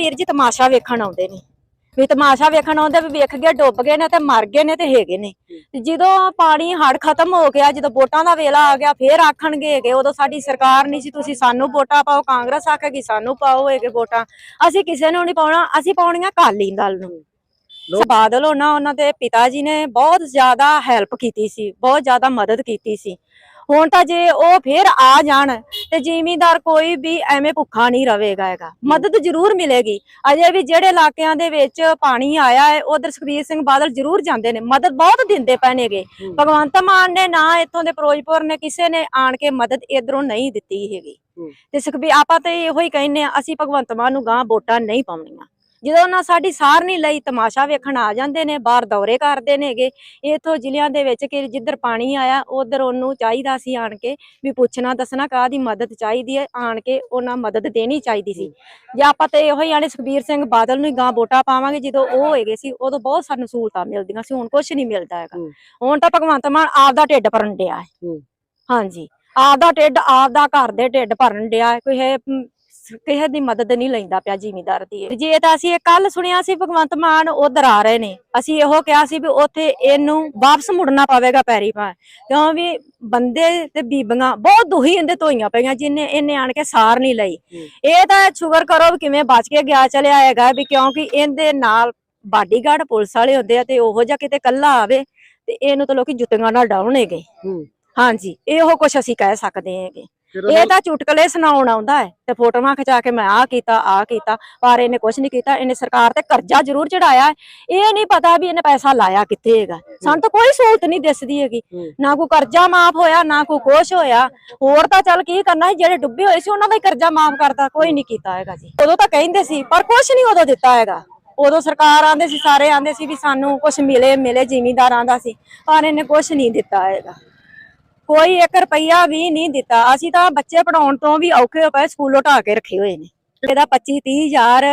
ਵੀਰ ਜੀ ਤਮਾਸ਼ਾ ਵੇਖਣ ਆਉਂਦੇ ਨੇ। ਵੀ ਤਮਾਸ਼ਾ ਵੇਖਣ ਆਉਂਦੇ ਵੀ ਵੇਖ ਗਏ ਡੁੱਬ ਗਏ ਨੇ ਤੇ ਮਰ ਗਏ ਨੇ ਤੇ ਹੈਗੇ ਨੇ। ਤੇ ਜਦੋਂ ਪਾਣੀ ਹੜ ਖਤਮ ਹੋ ਗਿਆ ਜਦੋਂ ਵੋਟਾਂ ਦਾ ਵੇਲਾ ਆ ਗਿਆ ਫੇਰ ਆਖਣਗੇ ਹੈਗੇ ਉਦੋਂ ਸਾਡੀ ਸਰਕਾਰ ਨਹੀਂ ਸੀ ਤੁਸੀਂ ਸਾਨੂੰ ਵੋਟਾਂ ਪਾਓ ਕਾਂਗਰਸ ਆਖੇਗੀ ਸਾਨੂੰ ਪਾਓ ਹੈਗੇ ਵੋਟਾਂ। ਅਸੀਂ ਕਿਸੇ ਨੂੰ ਨਹੀਂ ਪਾਉਣਾ ਅਸੀਂ ਪਾਉਣੀਆਂ ਕਾਲੀ ਦਲ ਨੂੰ। ਬਾਦਲ ਉਹਨਾਂ ਉਹਨਾਂ ਦੇ ਪਿਤਾ ਜੀ ਨੇ ਬਹੁਤ ਜ਼ਿਆਦਾ ਹੈਲਪ ਕੀਤੀ ਸੀ ਬਹੁਤ ਜ਼ਿਆਦਾ ਮਦਦ ਕੀਤੀ ਸੀ। ਹੁਣ ਤਾਂ ਜੇ ਉਹ ਫੇਰ ਆ ਜਾਣ ਤੇ ਜ਼ਿਮੀਂਦਾਰ ਕੋਈ ਵੀ ਐਵੇਂ ਭੁੱਖਾ ਨਹੀਂ ਰਵੇਗਾ ਹੈਗਾ। ਮਦਦ ਜ਼ਰੂਰ ਮਿਲੇਗੀ। ਅਜੇ ਵੀ ਜਿਹੜੇ ਇਲਾਕਿਆਂ ਦੇ ਵਿੱਚ ਪਾਣੀ ਆਇਆ ਹੈ ਉਧਰ ਸੁਖਬੀਰ ਸਿੰਘ ਬਾਦਲ ਜ਼ਰੂਰ ਜਾਂਦੇ ਨੇ। ਮਦਦ ਬਹੁਤ ਦਿੰਦੇ ਹੂੰ। ਭਗਵੰਤ ਮਾਨ ਨੇ ਨਾ ਇੱਥੋਂ ਦੇ ਫਿਰੋਜ਼ਪੁਰ ਨੇ ਕਿਸੇ ਨੇ ਆਣ ਕੇ ਮਦਦ ਇਧਰੋਂ ਨਹੀਂ ਦਿੱਤੀ ਹੈਗੀ। ਤੇ ਸੁਖਬੀਰ ਆਪਾਂ ਤੇ ਇਹੋ ਹੀ ਕਹਿੰਨੇ ਆ ਅਸੀਂ ਭਗਵੰਤ ਮਾਨ ਨੂੰ ਗਾਂ ਵੋਟਾਂ ਨਹੀਂ ਪਾਉਣੀਆਂ। ਜਦੋਂ ਉਹਨਾਂ ਸਾਡੀ ਸਾਰ ਨਹੀਂ ਲਈ ਤਮਾਸ਼ਾ ਵੇਖਣ ਆ ਜਾਂਦੇ ਨੇ ਬਾਹਰ ਦੌਰੇ ਕਰਦੇ ਨੇਗੇ। ਇਥੋਂ ਜ਼ਿਲ੍ਹਿਆਂ ਦੇ ਵਿੱਚ ਕਿ ਜਿੱਧਰ ਪਾਣੀ ਆਇਆ ਉਧਰ ਉਹਨੂੰ ਚਾਹੀਦਾ ਸੀ ਆਣ ਕੇ ਵੀ ਪੁੱਛਣਾ ਦੱਸਣਾ ਕਾਹਦੀ ਮਦਦ ਚਾਹੀਦੀ ਹੈ ਆਣ ਕੇ ਉਹਨਾਂ ਮਦਦ ਦੇਣੀ ਚਾਹੀਦੀ ਸੀ। ਜੇ ਆਪਾਂ ਤੇ ਇਹੋ ਹੀ ਆਣੇ ਸੁਖਬੀਰ ਸਿੰਘ ਬਾਦਲ ਨੂੰ ਗਾਂ ਵੋਟਾਂ ਪਾਵਾਂਗੇ ਜਦੋਂ ਉਹ ਹੋਏਗੇ ਸੀ ਉਦੋਂ ਬਹੁਤ ਸਾਨੂੰ ਸਹੂਲਤਾਂ ਮਿਲਦੀਆਂ ਸੀ ਹੁਣ ਕੁਝ ਨਹੀਂ ਮਿਲਦਾ ਹੈਗਾ। ਹੁਣ ਤਾਂ ਭਗਵੰਤ ਮਾਨ ਆਪ ਦਾ ਢਿੱਡ ਭਰਨ ਡਿਆ ਹੈ। ਹਾਂਜੀ। ਆਪ ਦਾ ਢਿੱਡ ਆਪ ਦਾ ਘਰ ਦੇ ਢਿੱਡ ਭਰਨ ਡਿਆ ਕੋਈ ਕਿਸੇ ਦੀ ਮਦਦ ਨਹੀਂ ਲੈਂਦਾ ਪਿਆ ਜ਼ਿਮੀਂਦਾਰ ਦੀ ਜੇ ਤਾਂ ਅਸੀਂ ਇਹ ਕੱਲ ਸੁਣਿਆ ਸੀ ਭਗਵੰਤ ਮਾਨ ਉਧਰ ਆ ਰਹੇ ਨੇ। ਅਸੀਂ ਇਹੋ ਕਿਹਾ ਸੀ ਵੀ ਉੱਥੇ ਇਹਨੂੰ ਵਾਪਸ ਮੁੜਨਾ ਪਵੇਗਾ ਪੈਰੀ ਪਾ ਕਿਉਂ ਵੀ ਬੰਦੇ ਤੇ ਬੀਬੀਆਂ ਬਹੁਤ ਦੁਖੀ ਹੁੰਦੇ ਧੋਈਆਂ ਪਈਆਂ ਜਿਨੇ ਇਹਨੇ ਆਣ ਕੇ ਸਾਰ ਨਹੀਂ ਲਈ। ਇਹ ਤਾਂ ਸ਼ੁਕਰ ਕਰੋ ਕਿਵੇਂ ਬਚ ਕੇ ਗਿਆ ਚਲਿਆ ਹੈਗਾ ਵੀ ਕਿਉਂਕਿ ਇਹਦੇ ਨਾਲ ਬਾਡੀਗਾਰਡ ਪੁਲਿਸ ਵਾਲੇ ਹੁੰਦੇ ਆ ਤੇ ਉਹੋ ਜਿਹਾ ਕਿਤੇ ਕੱਲਾ ਆਵੇ ਤੇ ਇਹਨੂੰ ਤਾਂ ਲੋਕੀ ਜੁੱਤੀਆਂ ਨਾਲ ਡਾਉਣਗੇ ਹੂੰ। ਹਾਂਜੀ ਇਹੋ ਕੁਛ ਅਸੀਂ ਕਹਿ ਸਕਦੇ ਹੈਗੇ। ਇਹ ਤਾਂ ਚੁਟਕਲੇ ਸੁਣਾਉਣ ਆਉਂਦਾ ਹੈ ਤੇ ਫੋਟੋਆਂ ਖਿਚਾ ਕੇ ਮੈਂ ਆ ਕੀਤਾ ਆ ਕੀਤਾ ਪਰ ਇਹਨੇ ਕੁਝ ਨਹੀਂ ਕੀਤਾ ਇਹਨੇ ਸਰਕਾਰ ਤੇ ਕਰਜ਼ਾ ਜ਼ਰੂਰ ਚੜਾਇਆ ਇਹ ਨਹੀਂ ਪਤਾ ਵੀ ਇਹਨੇ ਪੈਸਾ ਲਾਇਆ ਕਿੱਥੇ ਹੈਗਾ। ਸਾਨੂੰ ਤਾਂ ਕੋਈ ਸਹੂਲਤ ਨਹੀਂ ਦਿਸਦੀ ਹੈਗੀ। ਨਾ ਕੋਈ ਕਰਜ਼ਾ ਮਾਫ ਹੋਇਆ ਨਾ ਕੋਈ ਕੁਛ ਹੋਇਆ। ਹੋਰ ਤਾਂ ਚੱਲ ਕੀ ਕਰਨਾ ਜਿਹੜੇ ਡੁੱਬੇ ਹੋਏ ਸੀ ਉਹਨਾਂ ਦਾ ਹੀ ਕਰਜ਼ਾ ਮਾਫ ਕਰਤਾ ਕੋਈ ਨਹੀਂ ਕੀਤਾ ਹੈਗਾ ਜੀ। ਉਦੋਂ ਤਾਂ ਕਹਿੰਦੇ ਸੀ ਪਰ ਕੁਛ ਨਹੀਂ ਉਦੋਂ ਦਿੱਤਾ ਹੈਗਾ। ਉਦੋਂ ਸਰਕਾਰ ਆਂਦੇ ਸੀ ਸਾਰੇ ਆਂਦੇ ਸੀ ਵੀ ਸਾਨੂੰ ਕੁਛ ਮਿਲੇ ਮਿਲੇ ਜ਼ਿਮੀਂਦਾਰਾਂ ਦਾ ਸੀ ਪਰ ਇਹਨੇ ਕੁਛ ਨਹੀਂ ਦਿੱਤਾ ਹੈਗਾ। ਕੋਈ 1 ਰੁਪਈਆ ਵੀ ਨਹੀਂ ਦਿੱਤਾ। ਅਸੀਂ ਤਾਂ ਬੱਚੇ ਪੜਾਉਣ ਤੋਂ ਵੀ ਔਖੇ ਹੋ ਪਏ ਸਕੂਲੋਂ ਢਾ ਕੇ ਰੱਖੇ ਹੋਏ ਨੇ। ਇਹਦਾ 25 30 ਹਜ਼ਾਰ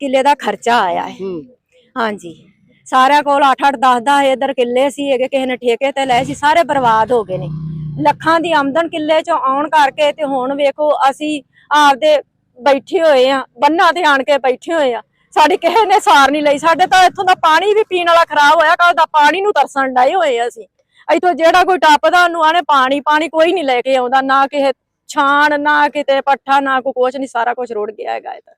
ਕਿੱਲੇ ਦਾ ਖਰਚਾ ਆਇਆ ਹੈ। ਹਾਂਜੀ। ਸਾਰਿਆਂ ਕੋਲ 8 8 10 10 ਇਧਰ ਕਿੱਲੇ ਸੀ ਹੈਗੇ ਕਿਸੇ ਨੇ ਠੇਕੇ ਤੇ ਲਏ ਸੀ ਸਾਰੇ ਬਰਬਾਦ ਹੋ ਗਏ ਨੇ। ਲੱਖਾਂ ਦੀ ਆਮਦਨ ਕਿੱਲੇ ਚੋਂ ਆਉਣ ਕਰਕੇ ਤੇ ਹੁਣ ਵੇਖੋ ਅਸੀਂ ਆਪਦੇ ਬੈਠੇ ਹੋਏ ਆ ਬੰਨਾਂ ਤੇ ਆਣ ਕੇ ਬੈਠੇ ਹੋਏ ਆ ਸਾਡੀ ਕਿਸੇ ਨੇ ਸਾਰ ਨਹੀਂ ਲਈ। ਸਾਡੇ ਤਾਂ ਇੱਥੋਂ ਦਾ ਪਾਣੀ ਵੀ ਪੀਣ ਵਾਲਾ ਖਰਾਬ ਹੋਇਆ ਕੱਲ ਦਾ ਪਾਣੀ ਨੂੰ ਤਰਸਣ ਡਏ ਹੋਏ ਆ ਅਸੀਂ। ਇੱਥੋਂ ਜਿਹੜਾ ਕੋਈ ਟੱਪਦਾ ਉਹਨੂੰ ਆਣੇ ਪਾਣੀ ਪਾਣੀ ਕੋਈ ਨਹੀਂ ਲੈ ਕੇ ਆਉਂਦਾ, ਨਾ ਕਿਸੇ ਛਾਣ, ਨਾ ਕਿਤੇ ਪੱਠਾ, ਨਾ ਕੋਈ ਕੁਛ ਨਹੀਂ ਸਾਰਾ ਕੁਝ ਰੁੜ ਗਿਆ ਹੈਗਾ ਇਹ ਤਾਂ।